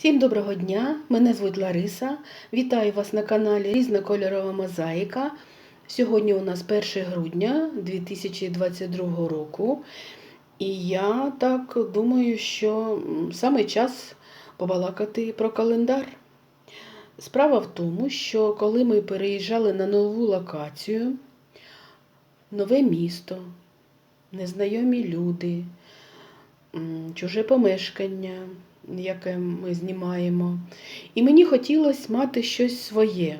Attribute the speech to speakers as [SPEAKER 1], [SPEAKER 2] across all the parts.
[SPEAKER 1] Всім доброго дня! Мене звуть Лариса. Вітаю вас на каналі Різнокольорова Мозаїка. Сьогодні у нас 1 грудня 2022 року. І я так думаю, що саме час побалакати про календар. Справа в тому, що коли ми переїжджали на нову локацію, нове місто, незнайомі люди, чуже помешкання, яке ми знімаємо. І мені хотілося мати щось своє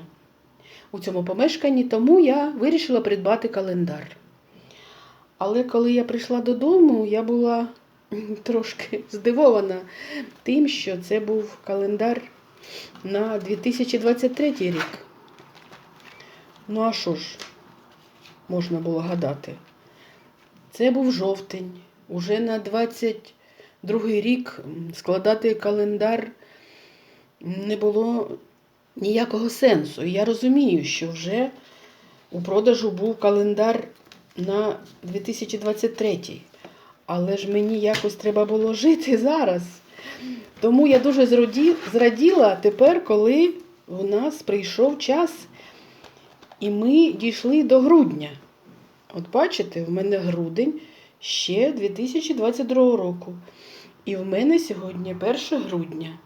[SPEAKER 1] у цьому помешканні, тому я вирішила придбати календар. Але коли я прийшла додому, я була трошки здивована тим, що це був календар на 2023 рік. Ну а що ж, можна було гадати? Це був жовтень. Уже на 22 рік складати календар не було ніякого сенсу. І я розумію, що вже у продажу був календар на 2023. Але ж мені якось треба було жити зараз. Тому я дуже зраділа тепер, коли у нас прийшов час, і ми дійшли до грудня. От бачите, в мене грудень ще 2022 року. І в мене сьогодні 1 грудня.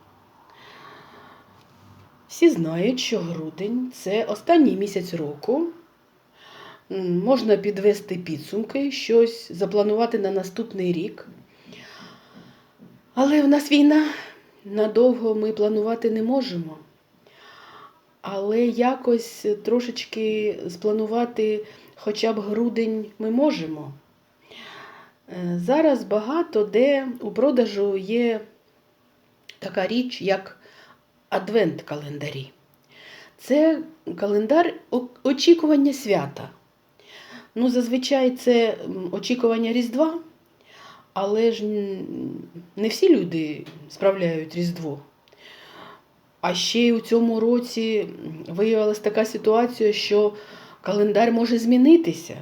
[SPEAKER 1] Всі знають, що грудень це останній місяць року. Можна підвести підсумки, щось запланувати на наступний рік. Але в нас війна, надовго ми планувати не можемо. Але якось трошечки спланувати хоча б грудень ми можемо. Е, Зараз багато де у продажу є така річ, як адвент-календарі. Це календар очікування свята. Ну, зазвичай це очікування Різдва, але ж не всі люди справляють Різдво. А ще й у цьому році виявилася така ситуація, що календар може змінитися.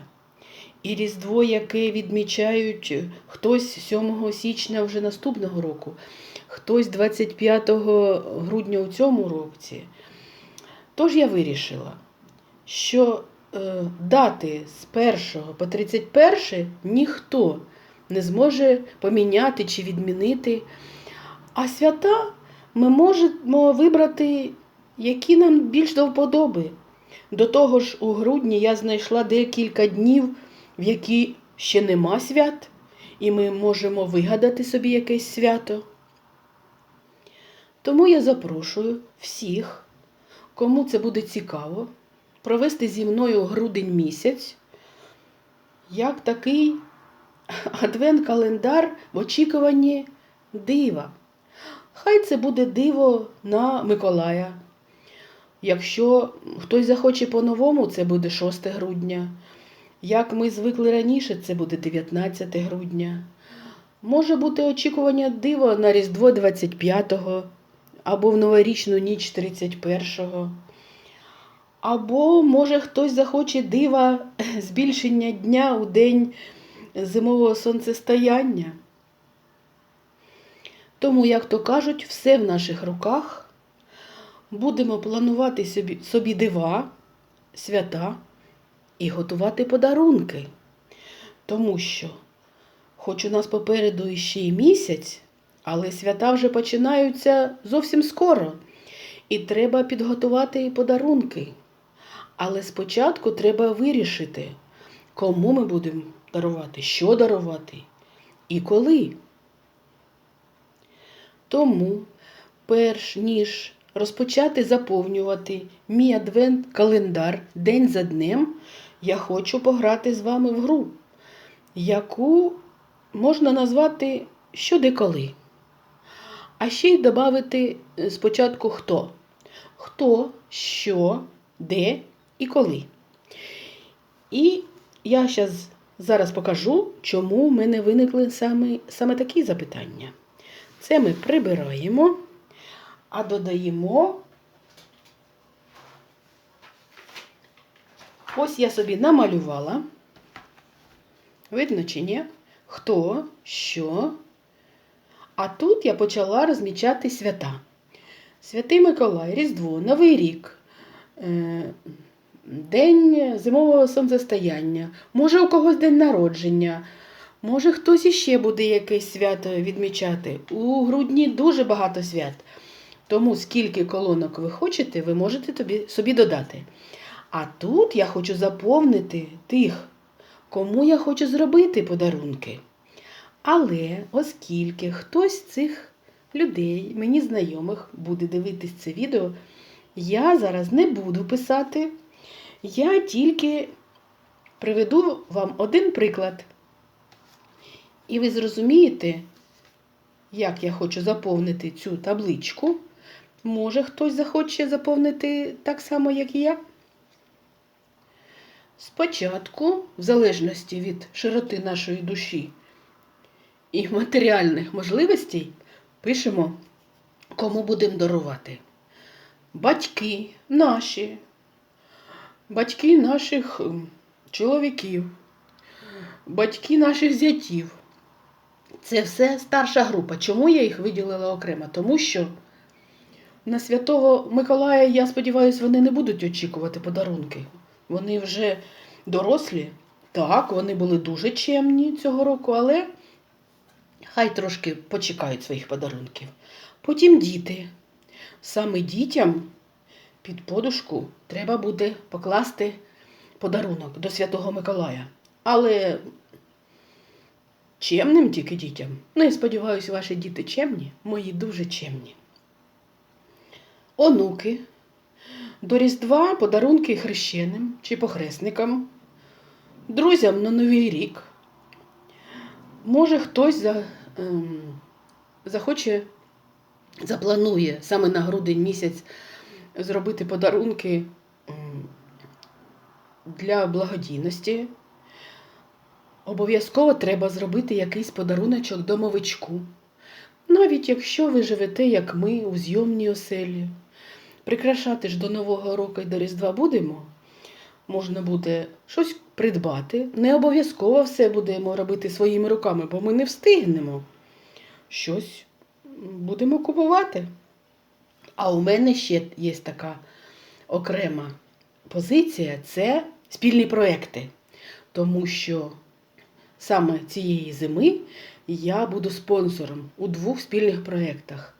[SPEAKER 1] І Різдво, яке відмічають хтось 7 січня вже наступного року, хтось 25 грудня у цьому році. Тож я вирішила, що е, дати з 1 по 31 ніхто не зможе поміняти чи відмінити. А свята ми можемо вибрати, які нам більш до вподоби. До того ж, у грудні я знайшла декілька днів, в які ще нема свят, і ми можемо вигадати собі якесь свято. Тому я запрошую всіх, кому це буде цікаво, провести зі мною грудень місяць, як такий адвент-календар в очікуванні дива. Хай це буде диво на Миколая. Якщо хтось захоче по-новому, це буде 6 грудня. Як ми звикли раніше, це буде 19 грудня. Може бути очікування дива на Різдво 25-го або в новорічну ніч 31-го. Або, може, хтось захоче дива збільшення дня у день зимового сонцестояння. Тому, як то кажуть, все в наших руках. Будемо планувати собі, собі дива, свята і готувати подарунки. Тому що, хоч у нас попереду іще й місяць, але свята вже починаються зовсім скоро. І треба підготувати подарунки. Але спочатку треба вирішити, кому ми будемо дарувати, що дарувати і коли. Тому, перш ніж розпочати заповнювати мій адвент-календар день за днем, я хочу пограти з вами в гру, яку можна назвати що де коли. А ще й додати спочатку хто. Хто, що, де і коли. І я щас, зараз покажу, чому в мене виникли саме, саме такі запитання. Це ми прибираємо, а додаємо. Ось я собі намалювала. Видно чи ні? Хто, що. А тут я почала розмічати свята. Святий Миколай, Різдво, Новий рік, е, День зимового сонцестояння, може у когось день народження, може хтось іще буде якесь свято відмічати. У грудні дуже багато свят. Тому скільки колонок ви хочете, ви можете собі додати. А тут я хочу заповнити тих, кому я хочу зробити подарунки. Але оскільки хтось з цих людей, мені знайомих, буде дивитись це відео, я зараз не буду писати. Я тільки приведу вам один приклад. І ви зрозумієте, як я хочу заповнити цю табличку. Може, хтось захоче заповнити так само, як і я. Спочатку, в залежності від широти нашої душі і матеріальних можливостей, пишемо, кому будемо дарувати. Батьки наші, батьки наших чоловіків, батьки наших зятів. Це все старша група. Чому я їх виділила окремо? Тому що на Святого Миколая, я сподіваюся, вони не будуть очікувати подарунки. Вони вже дорослі. Так, вони були дуже чемні цього року, але хай трошки почекають своїх подарунків. Потім діти. Саме дітям під подушку треба буде покласти подарунок до Святого Миколая. Але чемним тільки дітям. Ну, я сподіваюся, ваші діти чемні, мої дуже чемні. Онуки. До Різдва подарунки хрещеним чи похресникам, друзям на Новий рік. Може, хтось за, ем, захоче, запланує саме на грудень місяць зробити подарунки ем, для благодійності. Обов'язково треба зробити якийсь подаруночок домовичку. Навіть якщо ви живете, як ми, у зйомній оселі. Прикрашати ж до Нового року і до Різдва будемо. Можна буде щось придбати. Не обов'язково все будемо робити своїми руками, бо ми не встигнемо. Щось будемо купувати. А у мене ще є така окрема позиція це спільні проекти. Тому що саме цієї зими я буду спонсором у двох спільних проєктах.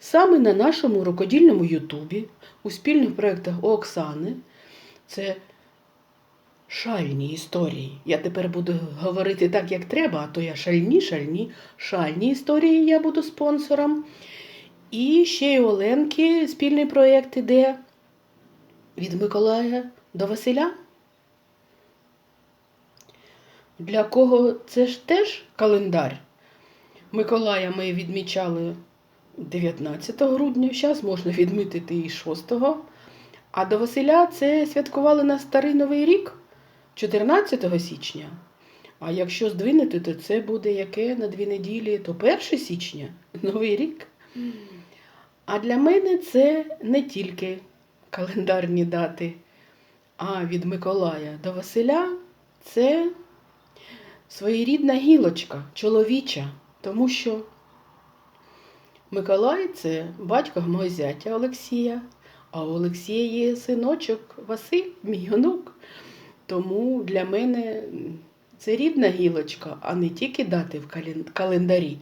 [SPEAKER 1] Саме на нашому рукодільному Ютубі, у спільних проєктах у Оксани, це шальні історії. Я тепер буду говорити так, як треба, а то я шальні, шальні, шальні історії я буду спонсором. І ще й Оленки спільний проєкт іде від Миколая до Василя. Для кого це ж теж календар? Миколая ми відмічали 19 грудня, зараз можна відмітити і 6. А до Василя це святкували на Старий Новий рік 14 січня. А якщо здвинути, то це буде яке на дві неділі, то 1 січня, Новий рік. А для мене це не тільки календарні дати, а від Миколая до Василя це своєрідна гілочка чоловіча, тому що Миколай це батько мого зятя Олексія, а у Олексія є синочок Василь, мій онук. Тому для мене це рідна гілочка, а не тільки дати в календарі.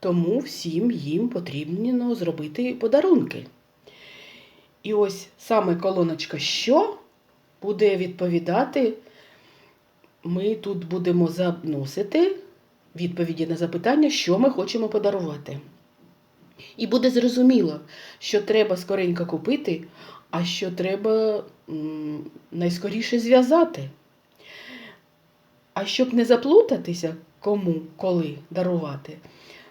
[SPEAKER 1] Тому всім їм потрібно зробити подарунки. І ось саме колоночка що буде відповідати, ми тут будемо заносити відповіді на запитання, що ми хочемо подарувати. І буде зрозуміло, що треба скоренько купити, а що треба найскоріше зв'язати. А щоб не заплутатися, кому, коли дарувати,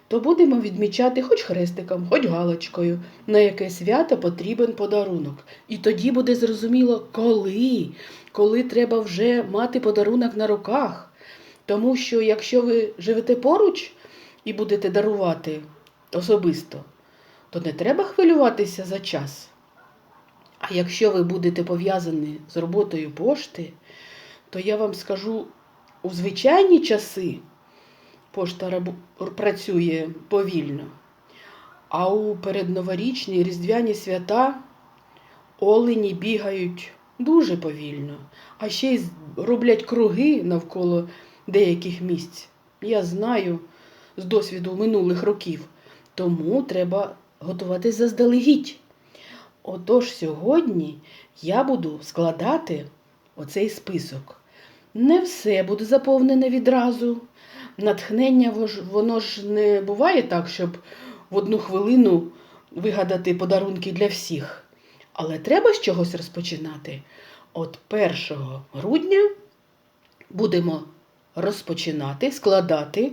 [SPEAKER 1] то будемо відмічати хоч хрестиком, хоч галочкою, на яке свято потрібен подарунок. І тоді буде зрозуміло, коли, коли треба вже мати подарунок на руках. Тому що якщо ви живете поруч і будете дарувати особисто, то не треба хвилюватися за час. А якщо ви будете пов'язані з роботою пошти, то я вам скажу, у звичайні часи пошта працює повільно. А у передноворічні різдвяні свята олені бігають дуже повільно, а ще й роблять круги навколо деяких місць. Я знаю з досвіду минулих років, тому треба готуватись заздалегідь. Отож сьогодні я буду складати оцей список. Не все буде заповнене відразу. Натхнення воно ж не буває так, щоб в одну хвилину вигадати подарунки для всіх. Але треба з чогось розпочинати. От 1 грудня будемо розпочинати складати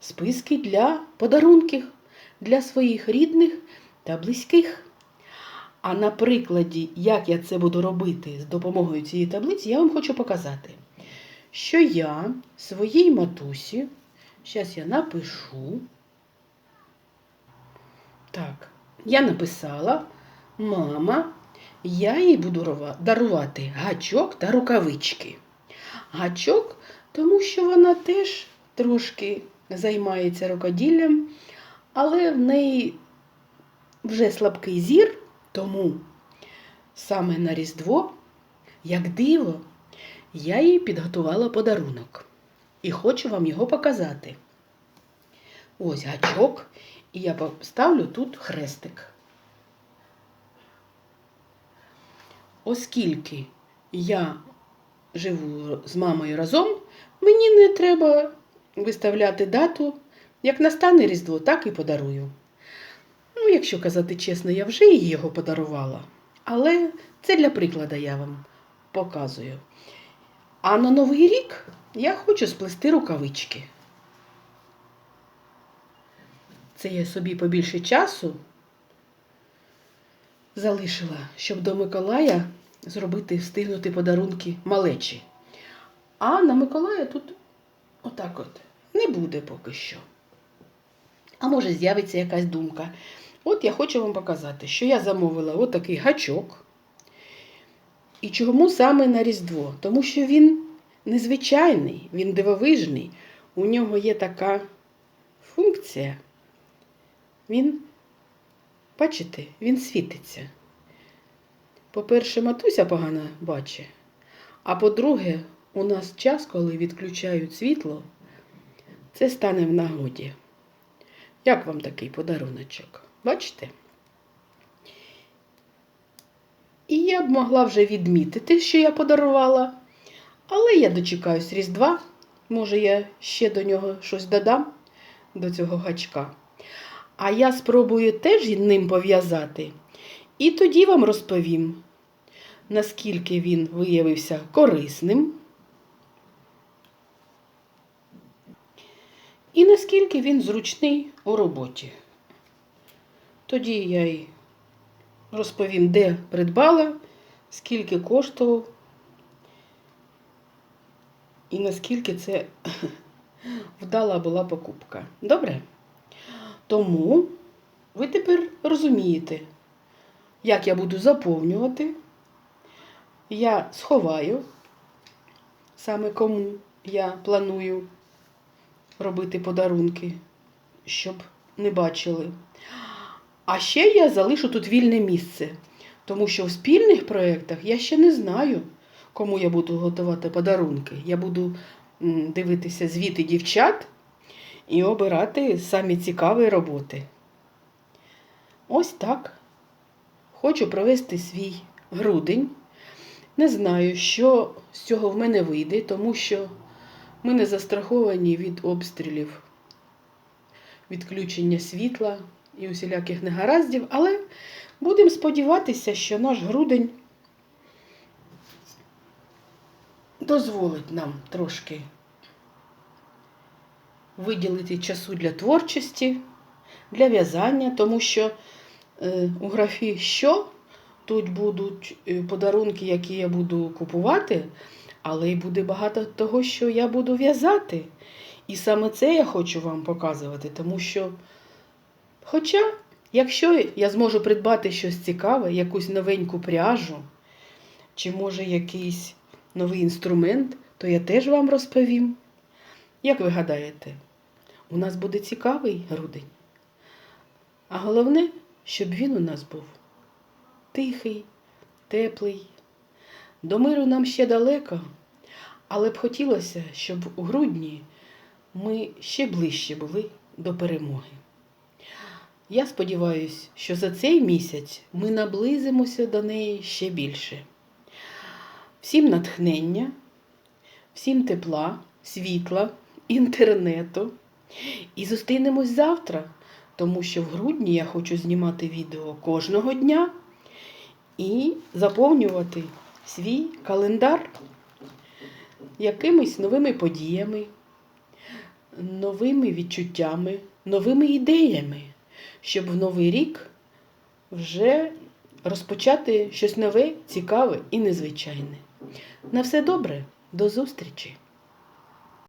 [SPEAKER 1] списки для подарунків для своїх рідних та близьких. А на прикладі, як я це буду робити з допомогою цієї таблиці, я вам хочу показати, що я своїй матусі, зараз я напишу. Так, я написала, мама, я їй буду дарувати гачок та рукавички. Гачок, тому що вона теж трошки займається рукоділлям, але в неї вже слабкий зір, тому саме на Різдво, як диво, я їй підготувала подарунок і хочу вам його показати. Ось гачок, і я поставлю тут хрестик. Оскільки я живу з мамою разом, мені не треба виставляти дату. Як настане Різдво, так і подарую. Ну, якщо казати чесно, я вже їй його подарувала. Але це для прикладу я вам показую. А на Новий рік я хочу сплести рукавички. Це я собі побільше часу залишила, щоб до Миколая зробити, встигнути подарунки малечі. А на Миколая тут отак от не буде поки що. А може з'явиться якась думка. От я хочу вам показати, що я замовила отакий гачок. І чому саме на Різдво? Тому що він незвичайний, він дивовижний. У нього є така функція. Він, бачите, він світиться. По-перше, матуся погано бачить. А по-друге, у нас час, коли відключають світло, це стане в нагоді. Як вам такий подаруночок? Бачите? І я б могла вже відмітити, що я подарувала, але я дочекаюсь Різдва. Може, я ще до нього щось додам, до цього гачка. А я спробую теж ним пов'язати. І тоді вам розповім, наскільки він виявився корисним. І наскільки він зручний у роботі. Тоді я й розповім, де придбала, скільки коштував і наскільки це вдала була покупка. Добре? Тому ви тепер розумієте, як я буду заповнювати. Я сховаю саме кому я планую робити подарунки, щоб не бачили. А ще я залишу тут вільне місце, тому що в спільних проєктах я ще не знаю, кому я буду готувати подарунки. Я буду дивитися звіти дівчат і обирати самі цікаві роботи. Ось так. Хочу провести свій грудень. Не знаю, що з цього в мене вийде, тому що ми не застраховані від обстрілів, відключення світла і усіляких негараздів, але будемо сподіватися, що наш грудень дозволить нам трошки виділити часу для творчості, для в'язання, тому що е, у графі що тут будуть е, подарунки, які я буду купувати, але й буде багато того, що я буду в'язати. І саме це я хочу вам показувати, тому що, хоча, якщо я зможу придбати щось цікаве, якусь новеньку пряжу, чи може якийсь новий інструмент, то я теж вам розповім. Як ви гадаєте, у нас буде цікавий грудень? А головне, щоб він у нас був тихий, теплий. До миру нам ще далеко, але б хотілося, щоб у грудні ми ще ближче були до перемоги. Я сподіваюся, що за цей місяць ми наблизимося до неї ще більше. Всім натхнення, всім тепла, світла, інтернету. І зустрінемось завтра, тому що в грудні я хочу знімати відео кожного дня і заповнювати свій календар якимись новими подіями, новими відчуттями, новими ідеями, щоб в новий рік вже розпочати щось нове, цікаве і незвичайне. На все добре, до зустрічі!